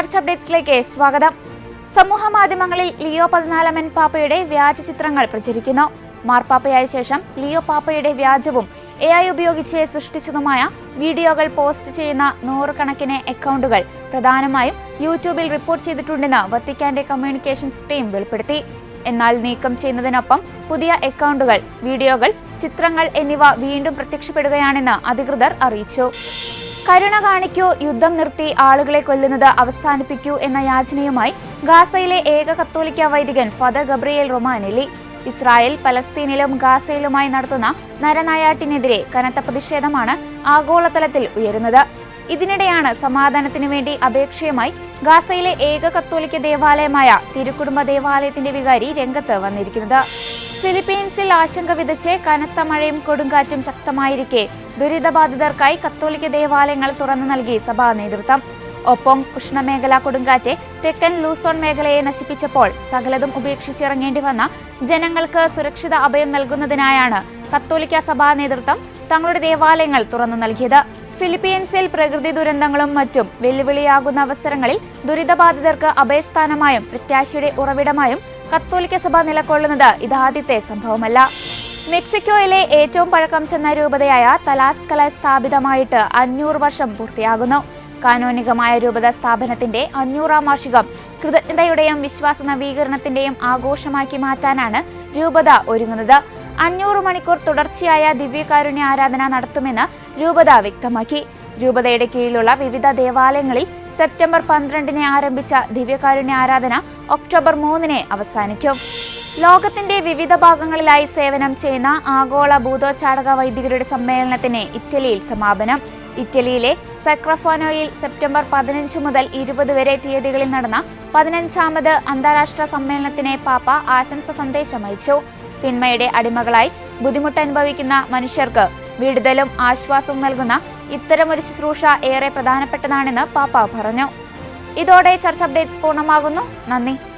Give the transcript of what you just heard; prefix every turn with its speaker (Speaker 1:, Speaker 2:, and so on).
Speaker 1: അപ്ഡേറ്റ്സിലേക്ക് സ്വാഗതം. സമൂഹ മാധ്യമങ്ങളിൽ ലിയോ പതിനാലാമൻ പാപ്പയുടെ വ്യാജ ചിത്രങ്ങൾ പ്രചരിക്കുന്നു. മാർപ്പാപ്പയായ ശേഷം ലിയോ പാപ്പയുടെ വ്യാജവും എ ഐ ഉപയോഗിച്ച് സൃഷ്ടിച്ചതുമായ വീഡിയോകൾ പോസ്റ്റ് ചെയ്യുന്ന നൂറുകണക്കിന് അക്കൗണ്ടുകൾ പ്രധാനമായും യൂട്യൂബിൽ റിപ്പോർട്ട് ചെയ്തിട്ടുണ്ടെന്ന് വത്തിക്കാന്റെ കമ്മ്യൂണിക്കേഷൻസ് ടീം വെളിപ്പെടുത്തി. എന്നാൽ നീക്കം ചെയ്യുന്നതിനൊപ്പം പുതിയ അക്കൗണ്ടുകൾ വീഡിയോകൾ ചിത്രങ്ങൾ എന്നിവ വീണ്ടും പ്രത്യക്ഷപ്പെടുകയാണെന്ന് അധികൃതർ അറിയിച്ചു. കരുണ കാണിക്കൂ യുദ്ധം നിർത്തി ആളുകളെ കൊല്ലുന്നത് അവസാനിപ്പിക്കൂ എന്ന യാചനയുമായി ഗാസയിലെ ഏക കത്തോലിക്ക വൈദികൻ ഫാദർ ഗബ്രിയേൽ റൊമാനെലി. ഇസ്രായേൽ പലസ്തീനിലും ഗാസയിലുമായി നടത്തുന്ന നരനായാട്ടിനെതിരെ കനത്ത പ്രതിഷേധമാണ് ആഗോളതലത്തിൽ ഉയരുന്നത്. ഇതിനിടെയാണ് സമാധാനത്തിനു വേണ്ടി അപേക്ഷയുമായി ഗാസയിലെ ഏക കത്തോലിക്ക ദേവാലയമായ തിരുക്കുടുംബ ദേവാലയത്തിന്റെ വികാരി രംഗത്ത് വന്നിരിക്കുന്നത്. ഫിലിപ്പീൻസിൽ ആശങ്ക വിതച്ച് കനത്ത മഴയും കൊടുങ്കാറ്റും ശക്തമായിരിക്കെ. ദുരിതബാധിതർക്കായി കത്തോലിക്ക ദേവാലയങ്ങൾ തുറന്നു നൽകി സഭാ നേതൃത്വം. ഒപ്പം ഉഷ്ണമേഖലാ കൊടുങ്കാറ്റ് തെക്കൻ ലൂസോൺ മേഖലയെ നശിപ്പിച്ചപ്പോൾ സകലതും ഉപേക്ഷിച്ചിറങ്ങേണ്ടി വന്ന ജനങ്ങൾക്ക് സുരക്ഷിത അഭയം നൽകുന്നതിനായാണ് കത്തോലിക്ക സഭാ നേതൃത്വം തങ്ങളുടെ ദേവാലയങ്ങൾ തുറന്നു നൽകിയത്. ഫിലിപ്പീൻസിൽ പ്രകൃതി ദുരന്തങ്ങളും മറ്റും വെല്ലുവിളിയാകുന്ന അവസരങ്ങളിൽ ദുരിതബാധിതർക്ക് അഭയസ്ഥാനമായും പ്രത്യാശയുടെ ഉറവിടമായും കത്തോലിക്ക സഭ നിലകൊള്ളുന്നത് ഇതാദ്യത്തെ സംഭവമല്ല. മെക്സിക്കോയിലെ ഏറ്റവും പഴക്കം ചെന്ന രൂപതയായ തലാസ്കല സ്ഥാപിതമായിട്ട് അഞ്ഞൂറ് വർഷം പൂർത്തിയാകുന്നു. കാനോനികമായ രൂപത സ്ഥാപനത്തിന്റെ അഞ്ഞൂറാം വാർഷികം കൃതജ്ഞതയുടെയും വിശ്വാസ നവീകരണത്തിന്റെയും ആഘോഷമാക്കി മാറ്റാനാണ് രൂപത ഒരുങ്ങുന്നത്. അഞ്ഞൂറ് മണിക്കൂർ തുടർച്ചയായ ദിവ്യകാരുണ്യ ആരാധന നടത്തുമെന്ന് രൂപത വ്യക്തമാക്കി. രൂപതയുടെ കീഴിലുള്ള വിവിധ ദേവാലയങ്ങളിൽ സെപ്റ്റംബർ പന്ത്രണ്ടിന് ആരംഭിച്ച ദിവ്യകാരുണ്യ ആരാധന ഒക്ടോബർ മൂന്നിന് അവസാനിക്കും. ലോകത്തിന്റെ വിവിധ ഭാഗങ്ങളിലായി സേവനം ചെയ്യുന്ന ആഗോള ഭൂതോച്ചാടക വൈദികരുടെ സമ്മേളനത്തിന് ഇറ്റലിയിൽ സമാപനം. ഇറ്റലിയിലെ സെക്രഫോനോയിൽ സെപ്റ്റംബർ പതിനഞ്ച് മുതൽ ഇരുപത് വരെ തീയതികളിൽ നടന്ന പതിനഞ്ചാമത് അന്താരാഷ്ട്ര സമ്മേളനത്തിന് പാപ്പ ആശംസ സന്ദേശം അയച്ചു. തിന്മയുടെ അടിമകളായി ബുദ്ധിമുട്ടനുഭവിക്കുന്ന മനുഷ്യർക്ക് വിടുതലും ആശ്വാസവും നൽകുന്ന ഇത്തരമൊരു ശുശ്രൂഷ ഏറെ പ്രധാനപ്പെട്ടതാണെന്ന് പാപ്പ പറഞ്ഞു. ഇതോടെ ചർച്ച അപ്ഡേറ്റ്സ് പൂർണമാകുന്നു. നന്ദി.